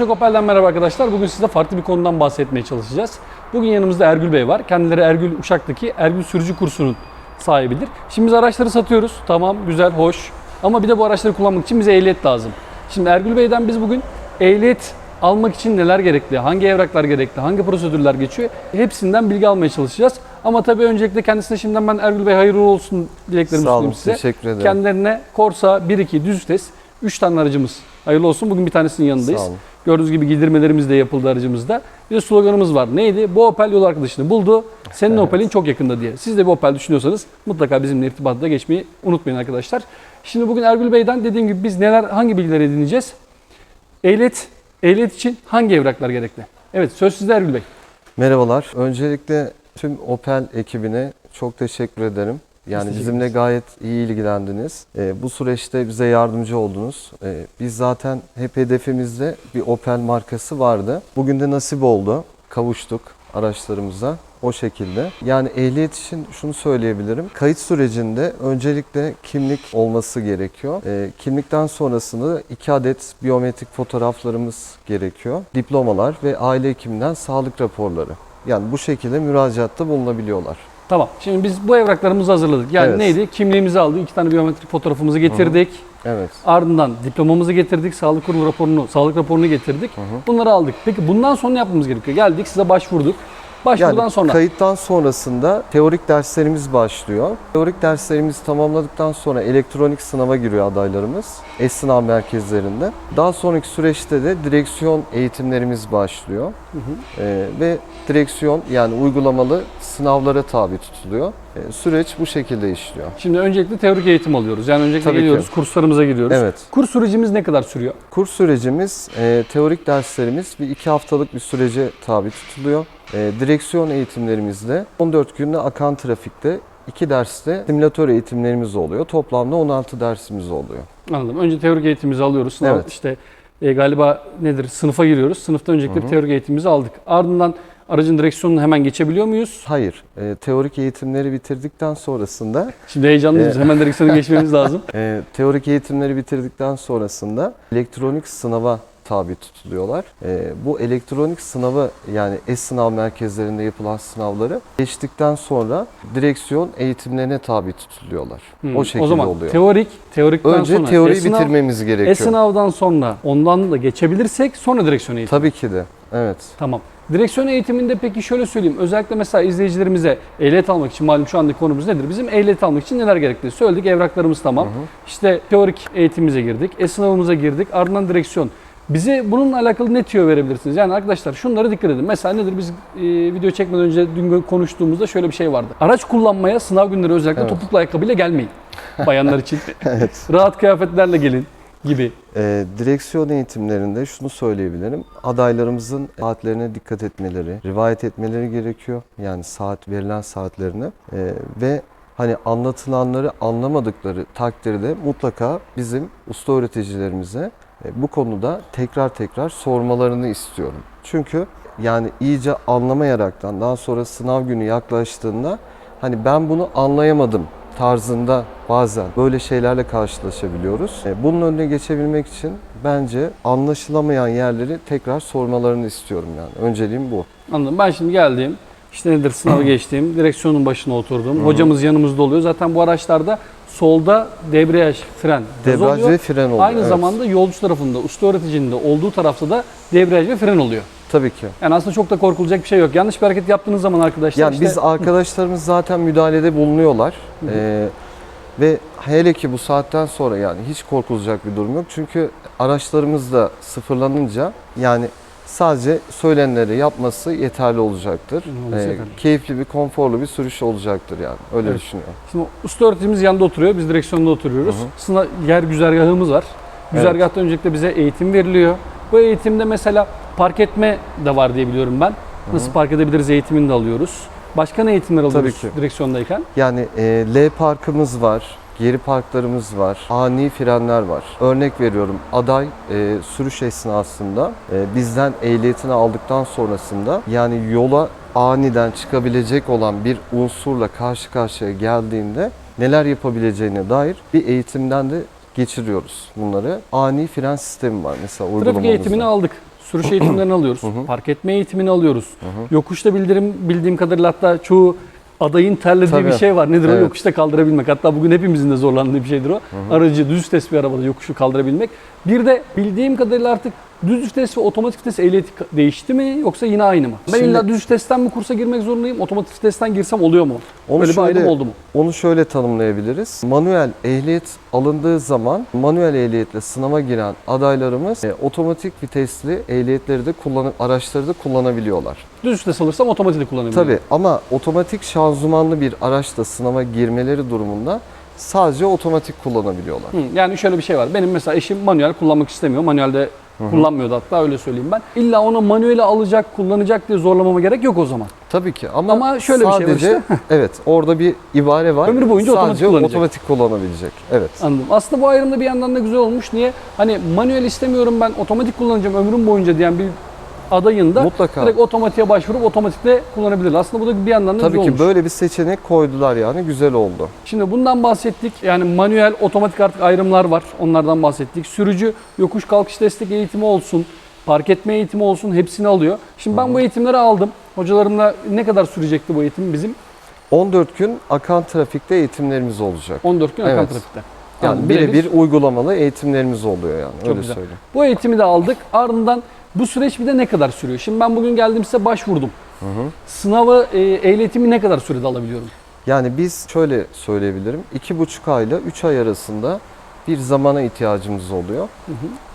Uşak Opel'den merhaba arkadaşlar. Bugün size farklı bir konudan bahsetmeye çalışacağız. Bugün yanımızda Ergül Bey var. Kendileri Ergül Uşak'taki Ergül Sürücü Kursu'nun sahibidir. Şimdi biz araçları satıyoruz. Tamam, güzel, hoş. Ama bir de bu araçları kullanmak için bize ehliyet lazım. Şimdi Ergül Bey'den biz bugün ehliyet almak için neler gerekli, hangi evraklar gerekli, hangi prosedürler geçiyor hepsinden bilgi almaya çalışacağız. Ama tabii öncelikle kendisine şimdiden ben Ergül Bey hayırlı olsun dileklerimi Sağ olun, size. teşekkür ederim. Kendilerine Corsa 1.2 düz vites 3 tane aracımız hayırlı olsun. Bugün bir tanesinin yanındayız. Sağ olun. Gördüğünüz gibi giydirmelerimiz de yapıldı aracımızda. Bir de sloganımız var. Neydi? Bu Opel yol arkadaşını buldu. Senin Evet. Opel'in çok yakında diye. Siz de bir Opel düşünüyorsanız mutlaka bizimle irtibata geçmeyi unutmayın arkadaşlar. Şimdi bugün Ergül Bey'den dediğim gibi biz neler hangi bilgileri edineceğiz? Ehliyet, ehliyet için hangi evraklar gerekli? Evet söz sizde Ergül Bey. Merhabalar. Öncelikle tüm Opel ekibine çok teşekkür ederim. Yani bizimle gayet iyi ilgilendiniz. Ee, bu süreçte bize yardımcı oldunuz. Ee, biz zaten hep hedefimizde bir Opel markası vardı. Bugün de nasip oldu. Kavuştuk araçlarımıza. O şekilde. Yani ehliyet için şunu söyleyebilirim. Kayıt sürecinde öncelikle kimlik olması gerekiyor. Ee, kimlikten sonrasında iki adet biyometrik fotoğraflarımız gerekiyor. Diplomalar ve aile hekiminden sağlık raporları. Yani bu şekilde müracaatta bulunabiliyorlar. Tamam. Şimdi biz bu evraklarımızı hazırladık. Yani Evet. neydi? Kimliğimizi aldık. iki tane biyometrik fotoğrafımızı getirdik. Evet. Ardından diplomamızı getirdik, sağlık kurumu raporunu, sağlık raporunu getirdik. Bunları aldık. Peki bundan sonra ne yapmamız gerekiyor? Geldik size başvurduk. Başvurudan Yani sonra kayıttan sonrasında teorik derslerimiz başlıyor. Teorik derslerimizi tamamladıktan sonra elektronik sınava giriyor adaylarımız. E-sınav merkezlerinde. Daha sonraki süreçte de direksiyon eğitimlerimiz başlıyor. Ee, ve direksiyon yani uygulamalı sınavlara tabi tutuluyor. Ee, süreç bu şekilde işliyor. şimdi öncelikle teorik eğitim alıyoruz. Yani öncelikle Tabii ki. geliyoruz, kurslarımıza giriyoruz. Evet. Kurs sürecimiz ne kadar sürüyor? Kurs sürecimiz, e, teorik derslerimiz bir iki haftalık bir sürece tabi tutuluyor. E, direksiyon eğitimlerimizde 14 günde akan trafikte iki derste simülatör eğitimlerimiz oluyor. Toplamda 16 dersimiz oluyor. Anladım. Önce teorik eğitimimizi alıyoruz. Sınav Evet. işte e, galiba nedir? Sınıfa giriyoruz. Sınıfta öncelikle bir teorik eğitimimizi aldık. Ardından aracın direksiyonunu hemen geçebiliyor muyuz? Hayır, e, teorik eğitimleri bitirdikten sonrasında, Şimdi heyecanlıyız. E, Hemen direksiyonu geçmemiz lazım. e, teorik eğitimleri bitirdikten sonrasında elektronik sınava tabi tutuluyorlar. E, bu elektronik sınavı yani e-sınav merkezlerinde yapılan sınavları geçtikten sonra direksiyon eğitimlerine tabi tutuluyorlar. Hmm, O şekilde o zaman oluyor. teorik, teorikten Önce sonra teoriyi e-sınav, bitirmemiz gerekiyor. E-sınavdan sonra ondan da geçebilirsek sonra direksiyon eğitimi. Tabii ki de. Evet. Tamam. Direksiyon eğitiminde peki şöyle söyleyeyim. Özellikle mesela izleyicilerimize ehliyet almak için malum şu andaki konumuz nedir? Bizim ehliyet almak için neler gerekli? Söyledik evraklarımız tamam. İşte teorik eğitimimize girdik. E-sınavımıza girdik. Ardından direksiyon. Bize bununla alakalı ne tüyo verebilirsiniz? Yani arkadaşlar şunlara dikkat edin. Mesela nedir? Biz e, video çekmeden önce dün konuştuğumuzda şöyle bir şey vardı. Araç kullanmaya sınav günleri özellikle Evet. topuklu ayakkabıyla gelmeyin. Bayanlar için. Evet. Rahat kıyafetlerle gelin gibi. Ee, direksiyon eğitimlerinde şunu söyleyebilirim. Adaylarımızın saatlerine dikkat etmeleri, rivayet etmeleri gerekiyor. Yani saat verilen saatlerine Ee, ve hani anlatılanları anlamadıkları takdirde mutlaka bizim usta öğreticilerimize e, bu konuda tekrar tekrar sormalarını istiyorum. Çünkü yani iyice anlamayaraktan daha sonra sınav günü yaklaştığında hani ben bunu anlayamadım tarzında bazen böyle şeylerle karşılaşabiliyoruz. E, Bunun önüne geçebilmek için bence anlaşılamayan yerleri tekrar sormalarını istiyorum yani. Önceliğim bu. Anladım. Ben şimdi geldim. İşte nedir sınavı geçtim. Direksiyonun başına oturdum. Hocamız yanımızda oluyor. Zaten bu araçlarda solda debriyaj, fren Debriyaj oluyor. ve fren oluyor. Aynı evet. zamanda yolcu tarafında, usta öğreticinin de olduğu tarafta da debriyaj ve fren oluyor. Tabii ki. Yani aslında çok da korkulacak bir şey yok. Yanlış bir hareket yaptığınız zaman arkadaşlar Yani işte biz arkadaşlarımız zaten müdahalede bulunuyorlar. Ee, ve hele ki bu saatten sonra yani hiç korkulacak bir durum yok. Çünkü araçlarımız da sıfırlanınca yani sadece söylenenleri yapması yeterli olacaktır. Ee, keyifli bir, konforlu bir sürüş olacaktır yani. Öyle Evet. düşünüyorum. Şimdi usta öğreticimiz yanında oturuyor. Biz direksiyonda oturuyoruz. Sınav yer güzergahımız var. Güzergahta öncelikle bize eğitim veriliyor. Bu eğitimde mesela park etme de var diye biliyorum ben. Nasıl park edebiliriz eğitimini de alıyoruz. Başka ne eğitimler alıyoruz Tabii ki. direksiyondayken? Yani e, L parkımız var, geri parklarımız var, ani frenler var. Örnek veriyorum aday e, sürüş esnasında e, bizden ehliyetini aldıktan sonrasında yani yola aniden çıkabilecek olan bir unsurla karşı karşıya geldiğinde neler yapabileceğine dair bir eğitimden de geçiriyoruz bunları. Ani fren sistemi var mesela Trafik uygulamamızda. eğitimini aldık. Sürüş eğitimlerini alıyoruz. Park etme eğitimini alıyoruz. Yokuşta bildirim bildiğim kadarıyla hatta çoğu adayın terlediği bir Tabii. şey var. Nedir o? Evet. Yokuşta kaldırabilmek. Hatta bugün hepimizin de zorlandığı bir şeydir o. Aracı düz vites bir arabada yokuşu kaldırabilmek. Bir de bildiğim kadarıyla artık düz vites ve otomatik vites ehliyeti değişti mi yoksa yine aynı mı? Ben Şimdi- illa düz vitesten mi kursa girmek zorundayım? Otomatik vitesten girsem oluyor mu? Onu Böyle bir şöyle- ayrım oldu mu? Onu şöyle tanımlayabiliriz. Manuel ehliyet alındığı zaman manuel ehliyetle sınava giren adaylarımız e, otomatik vitesli ehliyetleri de kullanıp araçları da kullanabiliyorlar. Düz vites alırsam otomatik de kullanabilirim. Tabii ama otomatik şanzımanlı bir araçla sınava girmeleri durumunda sadece otomatik kullanabiliyorlar. Hı, yani şöyle bir şey var. Benim mesela eşim manuel kullanmak istemiyor. Manuelde kullanmıyordu hatta öyle söyleyeyim ben. İlla ona manueli alacak, kullanacak diye zorlamama gerek yok o zaman. Tabii ki ama, Ama şöyle bir şey var sadece işte. evet orada bir ibare var. Ömrü boyunca otomatik sadece kullanacak. otomatik kullanabilecek. Evet. Anladım. Aslında bu ayrım da bir yandan da güzel olmuş. Niye? Hani manuel istemiyorum ben otomatik kullanacağım ömrüm boyunca diyen bir adayın da Mutlaka. direkt otomatiğe başvurup otomatikte kullanabilir. Aslında bu da bir yandan da Tabii ki olmuş. böyle bir seçenek koydular yani güzel oldu. Şimdi bundan bahsettik. Yani manuel, otomatik artık ayrımlar var. Onlardan bahsettik. Sürücü yokuş kalkış destek eğitimi olsun, park etme eğitimi olsun hepsini alıyor. Şimdi ben bu eğitimleri aldım. Hocalarımla ne kadar sürecekti bu eğitim bizim? 14 gün akan trafikte eğitimlerimiz olacak. 14 gün akan Evet. trafikte. Yani Anladım. birebir uygulamalı eğitimlerimiz oluyor yani Çok öyle güzel. söyleyeyim. Bu eğitimi de aldık. Ardından bu süreç bir de ne kadar sürüyor? Şimdi ben bugün geldim size başvurdum. Sınavı, e, ehliyetimi ne kadar sürede alabiliyorum? Yani biz şöyle söyleyebilirim. 2,5 ayla 3 ay arasında bir zamana ihtiyacımız oluyor.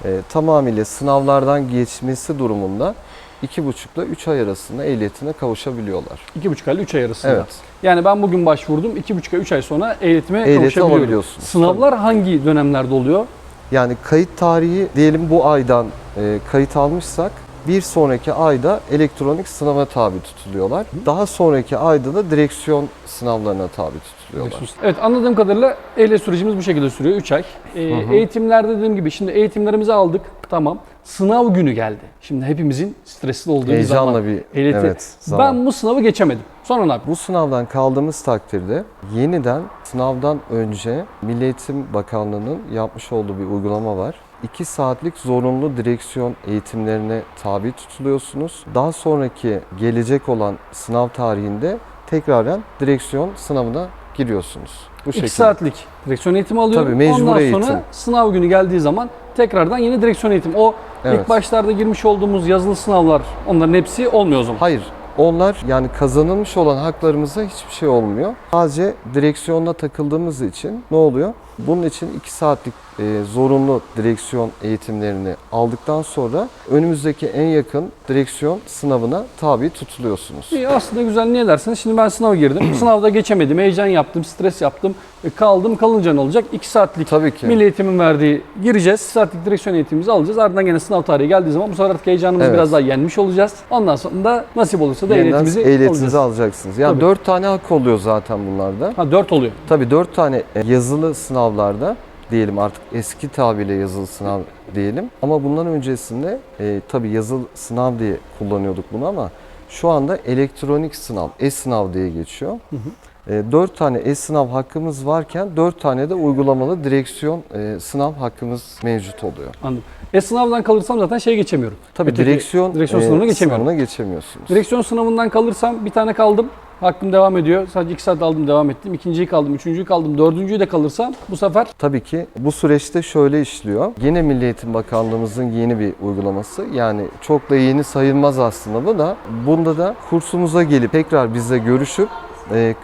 Ee, tamamıyla sınavlardan geçmesi durumunda 2,5 ile 3 ay arasında ehliyetine kavuşabiliyorlar. 2,5 ay ile 3 ay arasında. Evet. Yani ben bugün başvurdum. 2,5 ay 3 ay sonra ehliyetime Ehliyeti kavuşabiliyorum. Sınavlar hangi dönemlerde oluyor? Yani kayıt tarihi diyelim bu aydan e, kayıt almışsak bir sonraki ayda elektronik sınava tabi tutuluyorlar. Daha sonraki ayda da direksiyon sınavlarına tabi tutuluyorlar. Evet anladığım kadarıyla ehliyet sürecimiz bu şekilde sürüyor 3 ay. Ee, Eğitimlerde dediğim gibi şimdi eğitimlerimizi aldık tamam. Sınav günü geldi. Şimdi hepimizin stresli olduğu bir zaman. Heyecanla bir Ehliyeti- evet, zaman. Ben bu sınavı geçemedim. Sonra ne yapayım? Bu sınavdan kaldığımız takdirde yeniden sınavdan önce Milli Eğitim Bakanlığı'nın yapmış olduğu bir uygulama var. 2 saatlik zorunlu direksiyon eğitimlerine tabi tutuluyorsunuz. Daha sonraki gelecek olan sınav tarihinde tekraren direksiyon sınavına giriyorsunuz. Bu 2 şekilde. saatlik direksiyon eğitimi alıyorum. Tabii, mecbur Ondan eğitim. sonra sınav günü geldiği zaman tekrardan yeni direksiyon eğitimi. O Evet. ilk başlarda girmiş olduğumuz yazılı sınavlar onların hepsi olmuyor o zaman. Hayır. Onlar yani kazanılmış olan haklarımıza hiçbir şey olmuyor. Sadece direksiyonla takıldığımız için ne oluyor? Bunun için 2 saatlik e, zorunlu direksiyon eğitimlerini aldıktan sonra önümüzdeki en yakın direksiyon sınavına tabi tutuluyorsunuz. İyi, aslında güzel niye dersiniz? Şimdi ben sınava girdim. Sınavda geçemedim. Heyecan yaptım, stres yaptım. E, kaldım. Kalınca ne olacak? 2 saatlik Tabii ki. Milli Eğitim'in verdiği gireceğiz. 2 saatlik direksiyon eğitimimizi alacağız. Ardından gene sınav tarihi geldiği zaman bu sefer artık heyecanımızı Evet. biraz daha yenmiş olacağız. Ondan sonra da nasip olursa da Yeniden ehliyetimizi ehliyetinizi alacağız. alacaksınız. Yani Tabii. 4 tane hak oluyor zaten bunlarda. Ha 4 oluyor. Tabii 4 tane e, yazılı sınavlarda diyelim artık eski tabirle yazılı sınav diyelim. Ama bundan öncesinde e, tabii yazılı sınav diye kullanıyorduk bunu ama şu anda elektronik sınav, e-sınav diye geçiyor. E, 4 tane e-sınav hakkımız varken 4 tane de uygulamalı direksiyon e, sınav hakkımız mevcut oluyor. Anladım. E sınavdan kalırsam zaten şey geçemiyorum. Tabii Öteki direksiyon, direksiyon e, sınavına geçemiyorum. sınavına geçemiyorsunuz. Direksiyon sınavından kalırsam bir tane kaldım. Hakkım devam ediyor. Sadece 2 saat aldım devam ettim. İkinciyi kaldım, üçüncüyü kaldım, dördüncüyü de kalırsam bu sefer Tabii ki bu süreçte şöyle işliyor. Yine Milli Eğitim Bakanlığımızın yeni bir uygulaması. Yani çok da yeni sayılmaz aslında bu da. Bunda da kursumuza gelip tekrar bizle görüşüp e,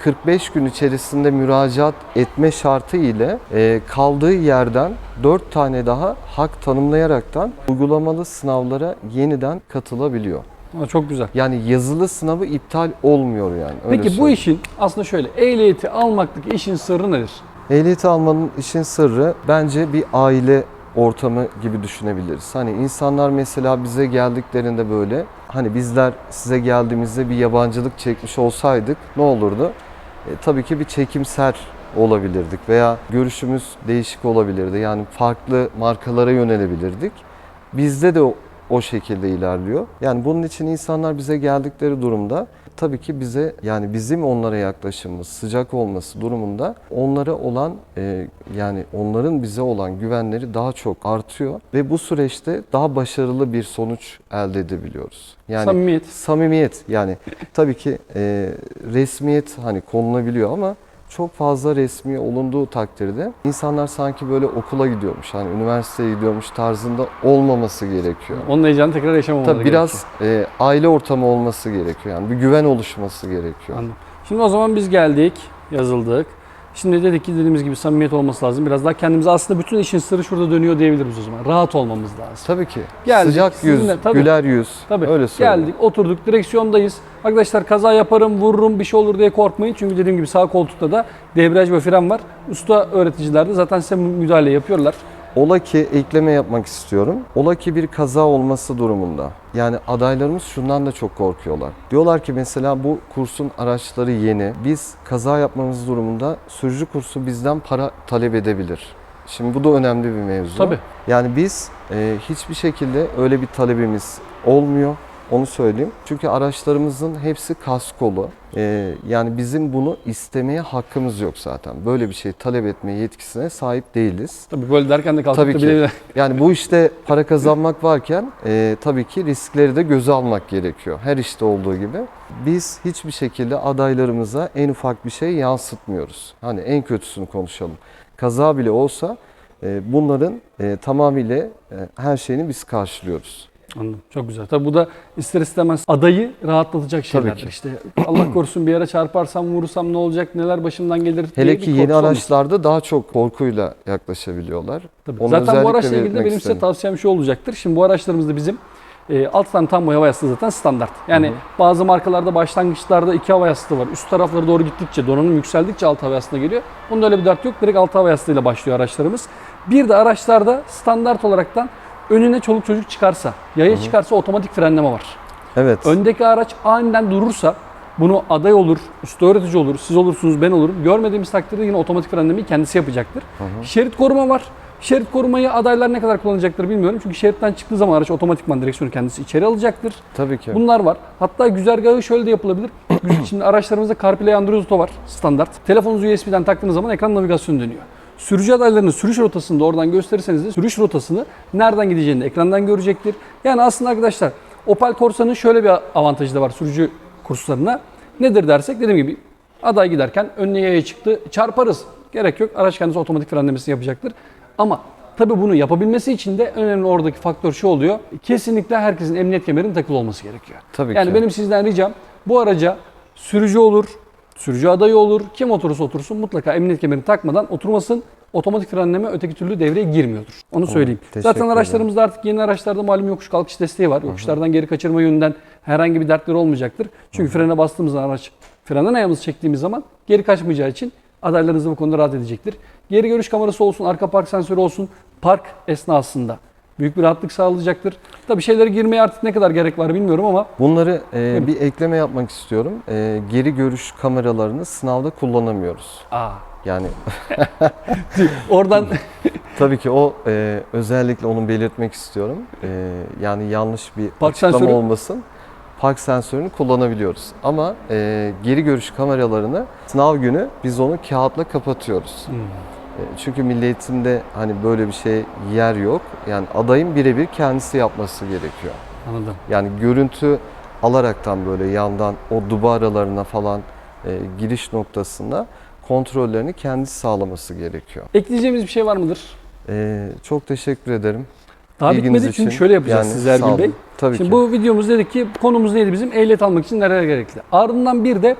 45 gün içerisinde müracaat etme şartı ile e, kaldığı yerden 4 tane daha hak tanımlayaraktan uygulamalı sınavlara yeniden katılabiliyor. Ha, çok güzel. Yani yazılı sınavı iptal olmuyor yani. öyle Peki bu söyleyeyim. işin aslında şöyle ehliyeti almaktaki işin sırrı nedir? Ehliyeti almanın işin sırrı bence bir aile ortamı gibi düşünebiliriz. Hani insanlar mesela bize geldiklerinde böyle hani bizler size geldiğimizde bir yabancılık çekmiş olsaydık ne olurdu? E, tabii ki bir çekimser olabilirdik veya görüşümüz değişik olabilirdi. Yani farklı markalara yönelebilirdik. Bizde de o, o şekilde ilerliyor. Yani bunun için insanlar bize geldikleri durumda tabii ki bize yani bizim onlara yaklaşımımız sıcak olması durumunda onlara olan e, yani onların bize olan güvenleri daha çok artıyor ve bu süreçte daha başarılı bir sonuç elde edebiliyoruz. Yani Samimiyet. samimiyet yani tabii ki e, resmiyet hani konulabiliyor ama çok fazla resmi olunduğu takdirde insanlar sanki böyle okula gidiyormuş hani üniversiteye gidiyormuş tarzında olmaması gerekiyor. Onun heyecanı tekrar yaşamamaları Tabii biraz e, aile ortamı olması gerekiyor yani bir güven oluşması gerekiyor. Anladım. Şimdi o zaman biz geldik, yazıldık. Şimdi dedik ki dediğimiz gibi samimiyet olması lazım. Biraz daha kendimize aslında bütün işin sırrı şurada dönüyor diyebiliriz o zaman. Rahat olmamız lazım. Tabii ki Geldik, sıcak yüz, sizinle- tabii. güler yüz Tabii. öyle söyleyeyim. Geldik, oturduk, direksiyondayız. Arkadaşlar kaza yaparım, vururum, bir şey olur diye korkmayın. Çünkü dediğim gibi sağ koltukta da debriyaj ve fren var. Usta öğreticiler de zaten size müdahale yapıyorlar. Ola ki ekleme yapmak istiyorum. Ola ki bir kaza olması durumunda. Yani adaylarımız şundan da çok korkuyorlar. Diyorlar ki mesela bu kursun araçları yeni. Biz kaza yapmamız durumunda sürücü kursu bizden para talep edebilir. Şimdi bu da önemli bir mevzu. Tabii. Yani biz e, hiçbir şekilde öyle bir talebimiz olmuyor. Onu söyleyeyim. Çünkü araçlarımızın hepsi kaskolu. E, yani bizim bunu istemeye hakkımız yok zaten. Böyle bir şey talep etmeye yetkisine sahip değiliz. Tabii böyle derken de kalkıp Tabii da ki. bile bile- Yani bu işte para kazanmak varken e, tabii ki riskleri de göze almak gerekiyor. Her işte olduğu gibi. Biz hiçbir şekilde adaylarımıza en ufak bir şey yansıtmıyoruz. Hani en kötüsünü konuşalım. Kaza bile olsa e, bunların e, tamamıyla e, her şeyini biz karşılıyoruz. Anladım. Çok güzel. Tabii bu da ister istemez adayı rahatlatacak şeyler. Tabii ki. İşte Allah korusun bir yere çarparsam, vurursam ne olacak, neler başımdan gelir Hele ki yeni araçlarda daha çok korkuyla yaklaşabiliyorlar. Tabii. Onu Zaten bu araçla ilgili de benim size tavsiyem şu olacaktır. Şimdi bu araçlarımızda bizim e, alt tane tam hava yastığı zaten standart. Yani Hı hı. bazı markalarda başlangıçlarda iki hava yastığı var. Üst tarafları doğru gittikçe, donanım yükseldikçe alt hava yastığına geliyor. Bunda öyle bir dert yok. Direkt alt hava yastığıyla başlıyor araçlarımız. Bir de araçlarda standart olaraktan önüne çoluk çocuk çıkarsa, yaya çıkarsa otomatik frenleme var. Evet. Öndeki araç aniden durursa bunu aday olur, usta öğretici olur, siz olursunuz, ben olurum. Görmediğimiz takdirde yine otomatik frenlemeyi kendisi yapacaktır. Şerit koruma var. Şerit korumayı adaylar ne kadar kullanacaktır bilmiyorum. Çünkü şeritten çıktığı zaman araç otomatikman direksiyonu kendisi içeri alacaktır. Tabii ki. Bunlar var. Hatta güzergahı şöyle de yapılabilir. Şimdi araçlarımızda CarPlay Android Auto var standart. Telefonunuzu USB'den taktığınız zaman ekran navigasyonu dönüyor. Sürücü adaylarının sürüş rotasını da oradan gösterirseniz de sürüş rotasını nereden gideceğini de ekrandan görecektir. Yani aslında arkadaşlar Opel Corsa'nın şöyle bir avantajı da var sürücü kurslarına. Nedir dersek dediğim gibi aday giderken önüne yaya çıktı çarparız. Gerek yok araç kendisi otomatik frenlemesini yapacaktır. Ama tabii bunu yapabilmesi için de önemli oradaki faktör şu oluyor. Kesinlikle herkesin emniyet kemerinin takılı olması gerekiyor. Tabii yani ki. benim sizden ricam bu araca sürücü olur, sürücü adayı olur, kim oturursa otursun mutlaka emniyet kemerini takmadan oturmasın. Otomatik frenleme öteki türlü devreye girmiyordur. Onu söyleyeyim. teşekkür Zaten ederim. araçlarımızda artık yeni araçlarda malum yokuş kalkış desteği var. Yokuşlardan geri kaçırma yönünden herhangi bir dertleri olmayacaktır. Çünkü frene bastığımız zaman araç frenden ayağımızı çektiğimiz zaman geri kaçmayacağı için adaylarınız da bu konuda rahat edecektir. Geri görüş kamerası olsun, arka park sensörü olsun park esnasında büyük bir rahatlık sağlayacaktır. Tabii şeylere girmeye artık ne kadar gerek var bilmiyorum ama Bunları e, bir ekleme yapmak istiyorum. E, geri görüş kameralarını sınavda kullanamıyoruz. aa, Yani oradan tabii ki o e, özellikle onu belirtmek istiyorum. E, yani yanlış bir Park açıklama sensörü- olmasın. Park sensörünü kullanabiliyoruz. Ama e, geri görüş kameralarını sınav günü biz onu kağıtla kapatıyoruz. Hmm, E, Çünkü milli eğitimde hani böyle bir şey yer yok. Yani adayın birebir kendisi yapması gerekiyor. anladım. Yani görüntü alaraktan böyle yandan o duba aralarına falan e, giriş noktasında kontrollerini kendisi sağlaması gerekiyor. Ekleyeceğimiz bir şey var mıdır? E, çok teşekkür ederim. Daha İlginiz bitmedi çünkü için. şöyle yapacağız Yani siz sağ Ergül olun. Bey. Tabii Şimdi ki. bu videomuz dedik ki konumuz neydi bizim? Ehliyet almak için neler gerekli? Ardından bir de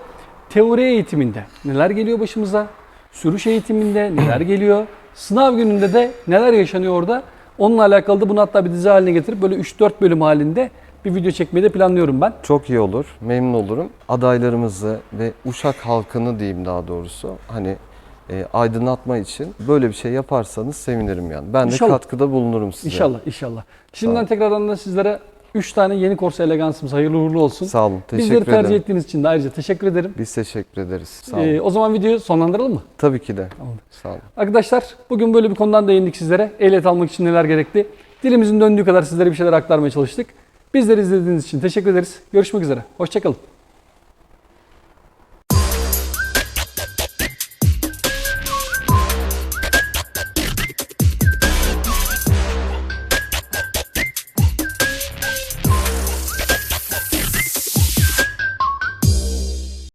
teori eğitiminde neler geliyor başımıza? Sürüş eğitiminde neler geliyor? Sınav gününde de neler yaşanıyor orada? Onunla alakalı da bunu hatta bir dizi haline getirip böyle 3-4 bölüm halinde bir video çekmeyi de planlıyorum ben. Çok iyi olur. Memnun olurum. Adaylarımızı ve Uşak halkını diyeyim daha doğrusu hani e, aydınlatma için böyle bir şey yaparsanız sevinirim yani. Ben de İnşallah. katkıda bulunurum size. İnşallah inşallah. Şimdiden tekrardan da sizlere 3 tane yeni Corsa Elegans'ımız hayırlı uğurlu olsun. Sağ olun. Teşekkür Bizleri tercih ederim. ettiğiniz için de ayrıca teşekkür ederim. Biz teşekkür ederiz. Sağ olun. Ee, o zaman videoyu sonlandıralım mı? Tabii ki de. Tamam. Sağ olun. Arkadaşlar bugün böyle bir konudan değindik sizlere. Ehliyet almak için neler gerekli? Dilimizin döndüğü kadar sizlere bir şeyler aktarmaya çalıştık. Bizleri izlediğiniz için teşekkür ederiz. Görüşmek üzere. Hoşçakalın.